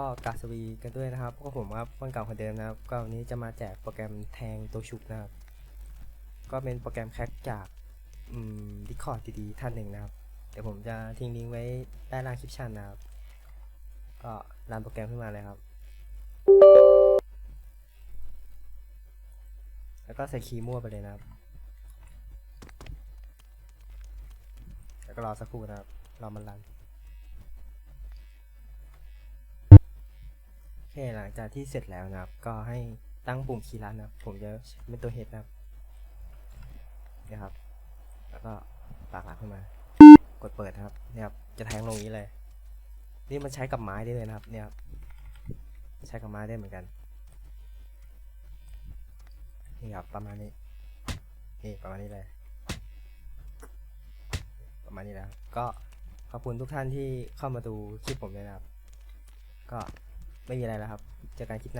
ก็กาสวีกันด้วยนะครับพวกผมครับคนเก่าคนเดิมนะครับ ก็วันนี้จะมาแจกโปรแกรมแทงตัวชุบนะครับ ก็เป็นโปรแกรมแคคจากดิคอร์ดดีๆท่านหนึ่งนะครับ เดี๋ยวผมจะทิ้งลิงก์ไว้ใต้ล่างคลิปชั่นนะครับ ก็รันโปรแกรมขึ้นมาเลยครับ แล้วก็ใส่คีย์มั่วไปเลยนะครับ แล้วก็รอสักครู่นะครับ รอมันรัน คหลังจากที่เสร็จแล้วนะครับ ก็ให้ตั้งปุ่มคีย์ลัดนะผมจะเป็นตัวเฮดนะครับนี่ครับ แล้วก็ปากหลักขึ้นมา กดเปิดนะครับเนี่ยครับจะแทงลงอย่างนี้เลย นี่มันใช้กับไม้ได้เลยนะครับเนี่ยครับใช้กับไม้ได้เหมือนกันนี่ครับประมาณนี้นี่ประมาณนี้เลย ประมาณนี้แล้วก็ขอบคุณทุกท่านที่เข้ามาดูคลิปผมเลยนะครับ ก็ ไม่มีอะไรแล้วครับเจอกันคลิปหน้า